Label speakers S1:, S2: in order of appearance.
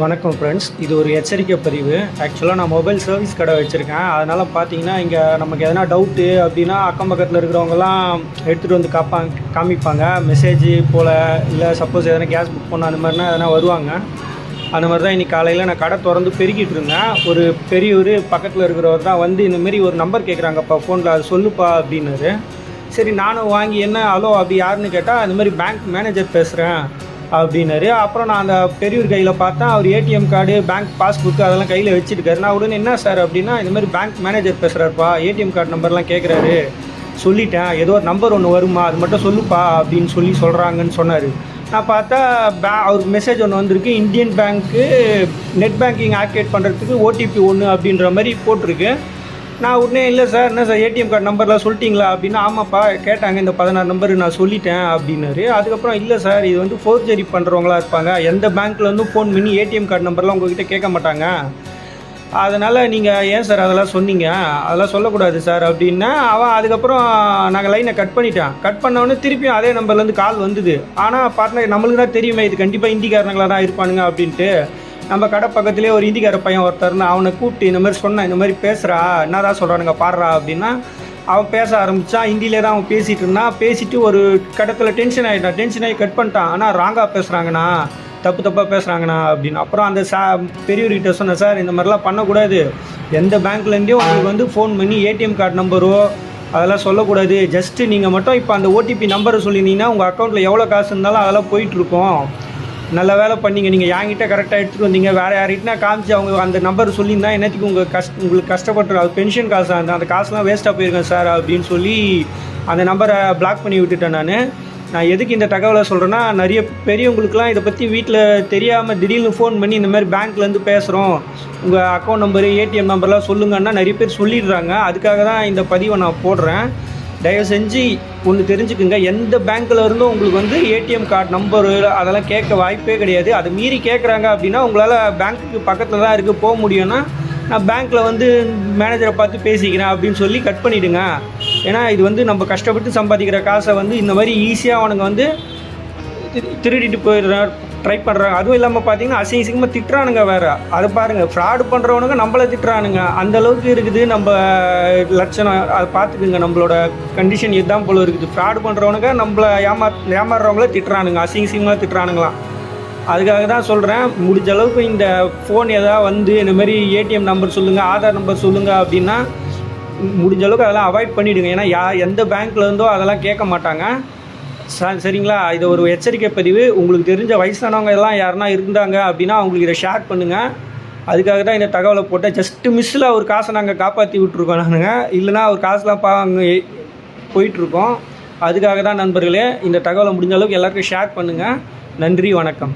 S1: வணக்கம் ஃப்ரெண்ட்ஸ் இது ஒரு எச்சரிக்கை பதிவு. ஆக்சுவலாக நான் மொபைல் சர்வீஸ் கடை வச்சுருக்கேன். அதனால் பார்த்தீங்கன்னா இங்கே நமக்கு எதனா டவுட்டு அப்படின்னா அக்கம் பக்கத்தில் இருக்கிறவங்கலாம் எடுத்துகிட்டு வந்து காப்பாங்க காமிப்பாங்க. மெசேஜ் போல் இல்லை சப்போஸ் எதனா கேஸ் புக் பண்ண அந்த மாதிரினா எதனா வருவாங்க. அந்த மாதிரி தான் இன்றைக்கி காலையில் நான் கடை திறந்து பெருக்கிட்டு இருந்தேன். ஒரு பெரியவர் பக்கத்தில் இருக்கிறவர் தான் வந்து இந்தமாரி ஒரு நம்பர் கேட்குறாங்கப்பா ஃபோனில் அது சொல்லுப்பா அப்படின்னாரு. சரி நானும் வாங்கி என்ன ஹலோ அப்படி யாருன்னு கேட்டால் இந்த மாதிரி பேங்க் மேனேஜர் பேசுகிறேன் அப்படின்னாரு. அப்புறம் நான் அந்த பெரியவர் கையில் பார்த்தேன். அவர் ஏடிஎம் கார்டு பேங்க் பாஸ்புக் அதெல்லாம் கையில் வச்சுருக்காரு நான் உடனே என்ன சார் அப்படின்னா இந்த மாதிரி பேங்க் மேனேஜர் பேசுகிறாருப்பா ஏடிஎம் கார்டு நம்பர்லாம் கேட்குறாரு சொல்லிட்டேன். ஏதோ ஒரு நம்பர் ஒன்று வருமா அது மட்டும் சொல்லுப்பா அப்படின்னு சொல்லி சொல்கிறாங்கன்னு சொன்னார். நான் பார்த்தா பே அவருக்கு மெசேஜ் ஒன்று வந்திருக்கு. இந்தியன் பேங்க்கு நெட் பேங்கிங் ஆக்டிவேட் பண்ணுறதுக்கு ஓடிபி ஒன்று அப்படின்ற மாதிரி போட்டிருக்கு. நான் உடனே இல்லை சார் என்ன சார் ஏடிஎம் கார்டு நம்பர்லாம் சொல்லிட்டீங்களா? அப்படின்னா ஆமாப்பா கேட்டாங்க இந்த பதினாறு நம்பர் நான் சொல்லிட்டேன் அப்படின்னாரு. அதுக்கப்புறம் இல்லை சார் இது வந்து ஃபோர்ஜரி பண்ணுறவங்களா இருப்பாங்க. எந்த பேங்க்லேருந்தும் ஃபோன் பண்ணி ஏடிஎம் கார்டு நம்பர்லாம் உங்ககிட்ட கேட்க மாட்டாங்க. அதனால் நீங்கள் ஏன் சார் அதெல்லாம் சொன்னீங்க? அதெல்லாம் சொல்லக்கூடாது சார் அப்படின்னா. அவன் அதுக்கப்புறம் நாங்கள் லைனை கட் பண்ணிட்டேன் கட் பண்ணவொடனே திருப்பியும் அதே நம்பர்லேருந்து கால் வந்தது. ஆனால் பார்ட்னர் நம்மளுக்கு தான் தெரியுமே இது கண்டிப்பாக இந்திக்காரங்களாக தான் இருப்பானுங்க அப்படின்ட்டு. நம்ம கடை பக்கத்துலேயே ஒரு இந்திக்கார பையன் ஒருத்தர்னு அவனை கூப்பிட்டு இந்த மாதிரி சொன்னேன் இந்த மாதிரி பேசுகிறா என்னதான் சொல்கிறானுங்க பாடுறா அப்படின்னா அவன் பேச ஆரம்பித்தான் ஹிந்தியிலே தான் அவன் பேசிகிட்டு இருந்தான். பேசிட்டு ஒரு கடத்தில் டென்ஷன் ஆகிட்டான் டென்ஷன் ஆகி கட் பண்ணிட்டான். ஆனால் ராங்காக பேசுகிறாங்கண்ணா தப்பு தப்பாக பேசுகிறாங்கண்ணா அப்படின்னு. அப்புறம் அந்த சா பெரியவர்கிட்ட சொன்னேன் சார் இந்த மாதிரிலாம் பண்ணக்கூடாது. எந்த பேங்க்லேருந்தையும் உங்களுக்கு வந்து ஃபோன் பண்ணி ஏடிஎம் கார்டு நம்பரோ அதெல்லாம் சொல்லக்கூடாது. ஜஸ்ட்டு நீங்கள் மட்டும் இப்போ அந்த ஓடிபி நம்பரை சொல்லியிருந்தீங்கன்னா உங்கள் அக்கௌண்ட்டில் எவ்வளோ காசு இருந்தாலும் அதெல்லாம் போயிட்டுருக்கோம் நல்ல வேலை பண்ணீங்க நீங்கள் என்கிட்ட கரெக்டாக எடுத்துகிட்டு வந்தீங்க. வேறு யார்கிட்டனா காமிச்சு அவங்க அந்த நம்பர் சொல்லியிருந்தா என்னத்துக்கு உங்கள் கஷ்ட உங்களுக்கு கஷ்டப்பட்டு அது பென்ஷன் காசு இருந்தால் அந்த காசுலாம் வேஸ்ட்டாக போயிருக்கேன் சார் அப்படின்னு சொல்லி அந்த நம்பரை பிளாக் பண்ணி விட்டுட்டேன் நான். நான் எதுக்கு இந்த தகவலை சொல்கிறேன்னா நிறைய பெரியவங்களுக்குலாம் இதை பற்றி வீட்டில் தெரியாமல் திடீர்னு ஃபோன் பண்ணி இந்த மாதிரி பேங்க்லேருந்து பேசுகிறோம் உங்கள் அக்கௌண்ட் நம்பரு ஏடிஎம் நம்பர்லாம் சொல்லுங்கன்னா நிறைய பேர் சொல்லிடுறாங்க. அதுக்காக தான் இந்த பதிவை நான் போடுறேன். தயவு செஞ்சு ஒன்று தெரிஞ்சுக்குங்க. எந்த பேங்க்கில் இருந்தும் உங்களுக்கு வந்து ஏடிஎம் கார்டு நம்பரு அதெல்லாம் கேட்க வாய்ப்பே கிடையாது. அதை மீறி கேட்குறாங்க அப்படின்னா உங்களால் பேங்க்குக்கு பக்கத்தில் தான் இருக்குது போக முடியும்னா நான் பேங்க்கில் வந்து மேனேஜரை பார்த்து பேசிக்கிறேன் அப்படின்னு சொல்லி கட் பண்ணிவிடுங்க ஏன்னா இது வந்து நம்ம கஷ்டப்பட்டு சம்பாதிக்கிற காசை வந்து இந்த மாதிரி ஈஸியாக அவனுங்க வந்து திருடிட்டு போயிடுற ட்ரை பண்ணுறாங்க அதுவும் இல்லாமல் பார்த்தீங்கன்னா அசிங்க சிங்கமாக திட்டுறானுங்க வேறு. அதை பாருங்கள் ஃப்ராடு பண்ணுறவனுங்க நம்மளை திட்டுறானுங்க. அந்த அளவுக்கு இருக்குது நம்ம லட்சணம். அதை பார்த்துக்குங்க நம்மளோட கண்டிஷன் இதுதான் போல இருக்குது. ஃப்ராடு பண்ணுறவனுங்க நம்மளை ஏமா ஏமாறுறவங்கள திட்டுறானுங்க. அசிங்க சிங்கமாக திட்டுறானுங்களாம். அதுக்காக தான் சொல்கிறேன் முடிஞ்ச அளவுக்கு இந்த ஃபோன் எதாவது வந்து இந்த மாதிரி ஏடிஎம் நம்பர் சொல்லுங்கள் ஆதார் நம்பர் சொல்லுங்கள் அப்படின்னா முடிஞ்ச அளவுக்கு அதெல்லாம் அவாய்ட் பண்ணிவிடுங்க ஏன்னா யா எந்த பேங்க்ல இருந்தோ அதெல்லாம் கேட்க மாட்டாங்க. சரிங்களா? இது ஒரு எச்சரிக்கை பதிவு. உங்களுக்கு தெரிஞ்ச வயசானவங்க எல்லாம் யாருன்னா இருந்தாங்க அப்படின்னா அவங்களுக்கு இதை ஷேர் பண்ணுங்கள் அதுக்காக தான் இந்த தகவலை போட்டேன். ஜஸ்ட்டு மிஸ்ஸில் அவர் காசை நாங்கள் காப்பாற்றி விட்ருக்கோம் நானுங்க. இல்லைன்னா அவர் காசுலாம் பா அங்கே போயிட்டுருக்கோம். அதுக்காக தான் நண்பர்களே இந்த தகவலை முடிஞ்ச அளவுக்கு எல்லாருக்கும் ஷேர் பண்ணுங்கள் நன்றி வணக்கம்.